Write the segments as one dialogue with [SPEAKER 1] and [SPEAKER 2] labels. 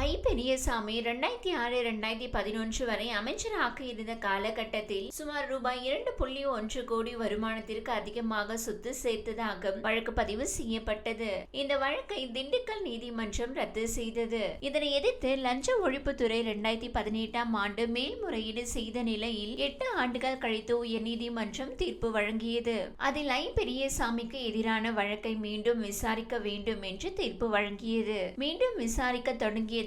[SPEAKER 1] ஐ பெரியசாமி ரெண்டாயிரத்தி ஆறு ரெண்டாயிரத்தி பதினொன்று வரை அமைச்சராக இருந்த காலகட்டத்தில் சுமார் ரூபாய் இரண்டு புள்ளி ஒன்று கோடி வருமானத்திற்கு அதிகமாக சொத்து சேர்த்ததாக வழக்கு பதிவு செய்யப்பட்டது. இந்த வழக்கை திண்டுக்கல் நீதிமன்றம் ரத்து செய்தது. இதனை எதிர்த்து லஞ்ச ஒழிப்புத்துறை ரெண்டாயிரத்தி பதினெட்டாம் ஆண்டு மேல்முறையீடு செய்த நிலையில் எட்டு ஆண்டுகள் கழித்து உயர்நீதிமன்றம் தீர்ப்பு வழங்கியது. அதில் ஐ பெரியசாமிக்கு எதிரான வழக்கை மீண்டும் விசாரிக்க வேண்டும் என்று தீர்ப்பு வழங்கியது. மீண்டும் விசாரிக்க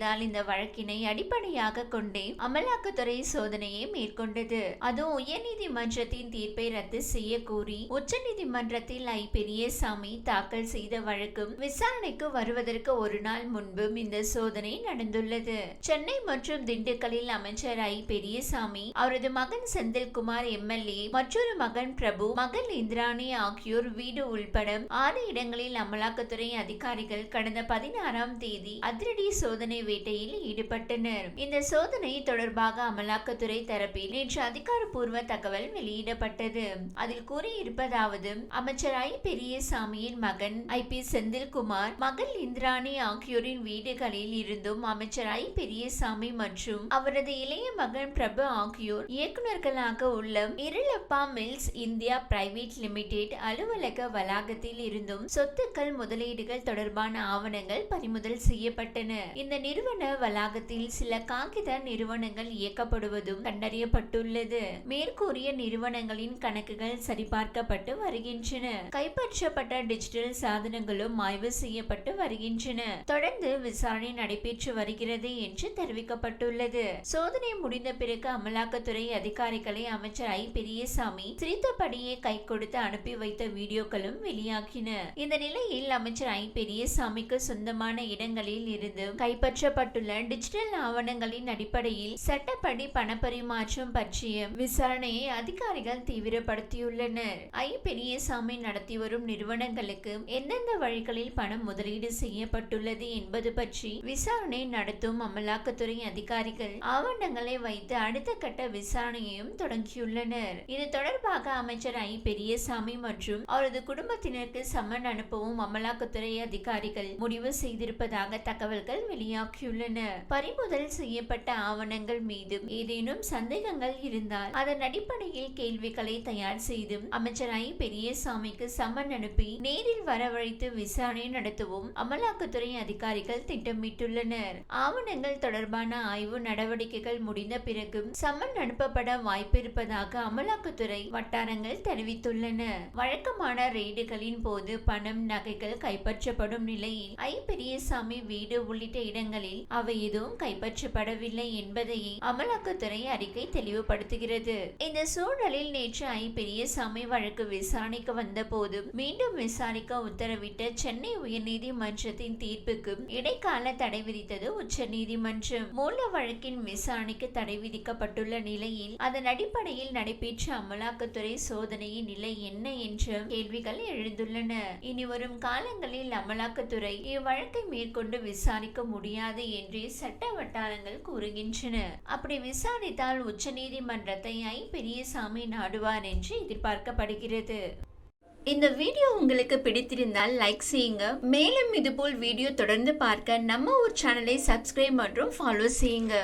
[SPEAKER 1] செய்தால் இந்த வழக்கினை அடிப்படையாக கொண்டே அமலாக்கத்துறை சோதனையை மேற்கொண்டது. அதுவும் உயர்நீதிமன்றத்தின் தீர்ப்பை ரத்து செய்ய கோரி உச்சநீதிமன்றத்தில் ஐ. பெரியசாமி தாக்கல் செய்த வழக்கும் விசாரணைக்கு வருவதற்கு ஒரு நாள் முன்பும் இந்த சோதனை நடந்துள்ளது. சென்னை மற்றும் திண்டுக்கல்லில் அமைச்சர் ஐ. பெரியசாமி அவரது மகன் செந்தில்குமார் எம்எல்ஏ மற்றொரு மகன் பிரபு மகள் இந்திராணி ஆகியோர் வீடு உள்பட ஆறு இடங்களில் அமலாக்கத்துறை அதிகாரிகள் கடந்த பதினாறாம் தேதி அதிரடி சோதனை வேட்டையில் ஈடுபட்டனர். இந்த சோதனை தொடர்பாக அமலாக்கத்துறை தரப்பில் நேற்று அதிகாரப்பூர்வ தகவல் வெளியிடப்பட்டது. அதில் கூறியிருப்பதாவது அமைச்சர் ஐ பெரியசாமியின் மகன் ஐ. பி. செந்தில்குமார் மகள் இந்திராணி ஆகியோரின் வீடுகளில் இருந்தும் அமைச்சர் ஐ பெரியசாமி மற்றும் அவரது இளைய மகன் பிரபு ஆகியோர் இயக்குநர்களாக உள்ள Irulappa mills India private limited அலுவலக வளாகத்தில் இருந்தும் சொத்துக்கள் முதலீடுகள் தொடர்பான ஆவணங்கள் பறிமுதல் செய்யப்பட்டன. இந்த நிறுவன வளாகத்தில் சில காகித நிறுவனங்கள் இயக்கப்படுவதும் கண்டறியப்பட்டுள்ளது. மேற்கூறிய நிறுவனங்களின் கணக்குகள் சரிபார்க்கப்பட்டு வருகின்றன. கைப்பற்றப்பட்ட டிஜிட்டல் சாதனங்களும் ஆய்வு செய்யப்பட்டு வருகின்றன. தொடர்ந்து விசாரணை நடைபெற்று வருகிறது என்று தெரிவிக்கப்பட்டுள்ளது. சோதனை முடிந்த பிறகு அமலாக்கத்துறை அதிகாரிகளை அமைச்சர் ஐ. பெரியசாமி சிரித்தபடியே கை கொடுத்து அனுப்பி வைத்த வீடியோக்களும் வெளியாகின. இந்த நிலையில் அமைச்சர் ஐ. பெரியசாமிக்கு சொந்தமான இடங்களில் இருந்து கைப்பற்ற மாற்றப்பட்டுள்ள டிஜிட்டல் ஆவணங்களின் அடிப்படையில் சட்டப்படி பணப்பரிமாற்றம் பற்றிய விசாரணையை அதிகாரிகள் தீவிரப்படுத்தியுள்ளனர். ஐ பெரியசாமி நடத்தி வரும் நிறுவனங்களுக்கு எந்தெந்த வழிகளில் பணம் முதலீடு செய்யப்பட்டுள்ளது என்பது பற்றி விசாரணை நடத்தும் அமலாக்கத்துறை அதிகாரிகள் ஆவணங்களை வைத்து அடுத்த கட்ட விசாரணையையும் தொடங்கியுள்ளனர். இது தொடர்பாக அமைச்சர் ஐ பெரியசாமி மற்றும் அவரது குடும்பத்தினருக்கு சம்மன் அனுப்பவும் அமலாக்கத்துறை அதிகாரிகள் முடிவு செய்திருப்பதாக தகவல்கள் வெளியாகியுள்ளன பறிமுதல் செய்யப்பட்ட ஆவணங்கள் மீது ஏதேனும் சந்தேகங்கள் இருந்தால் அதன் அடிப்படையில் கேள்விகளை தயார் செய்தும் அமைச்சர் ஐ பெரியசாமிக்கு சம்மன் அனுப்பி நேரில் வரவழைத்து விசாரணை நடத்தவும் அமலாக்கத்துறை அதிகாரிகள் திட்டமிட்டுள்ளனர். ஆவணங்கள் தொடர்பான ஆய்வு நடவடிக்கைகள் முடிந்த பிறகும் சம்மன் அனுப்பப்பட வாய்ப்பு இருப்பதாக அமலாக்கத்துறை வட்டாரங்கள் தெரிவித்துள்ளன. வழக்கமான ரெய்டுகளின் போது பணம் நகைகள் கைப்பற்றப்படும் நிலையில் ஐ பெரியசாமி வீடு உள்ளிட்ட இடங்களில் அவை எதுவும் கைப்பற்றப்படவில்லை என்பதையே அமலாக்கத்துறை அறிக்கை தெளிவுபடுத்துகிறது. இந்த சூழலில் நேற்று ஐ பெரியசாமி வழக்கு விசாரணைக்கு வந்த போது மீண்டும் விசாரிக்க உத்தரவிட்ட சென்னை உயர்நீதிமன்றத்தின் தீர்ப்புக்கு இடைக்கால தடை விதித்தது உச்சநீதிமன்றம். மூல வழக்கின் விசாரணைக்கு தடை விதிக்கப்பட்டுள்ள நிலையில் அதன் அடிப்படையில் நடைபெற்ற அமலாக்கத்துறை சோதனையின் நிலை என்ன என்ற கேள்விகள் எழுந்துள்ளன. இனி வரும் காலங்களில் அமலாக்கத்துறை இவ்வழக்கை மேற்கொண்டு விசாரிக்க முடியாது. என்றே சட்ட வட்டாரங்கள் கூறுகின்றன. அப்படி விசாரித்தால் உச்சநீதிமன்றத்தை ஐ பெரியசாமி நாடுவார் என்று எதிர்பார்க்கப்படுகிறது. இந்த வீடியோ உங்களுக்கு பிடித்திருந்தால் லைக் செய்யுங்க. மேலும் இதுபோல் வீடியோ தொடர்ந்து பார்க்க நம்ம ஒரு சேனலை சப்ஸ்கிரைப் மற்றும் ஃபாலோ செய்யுங்க.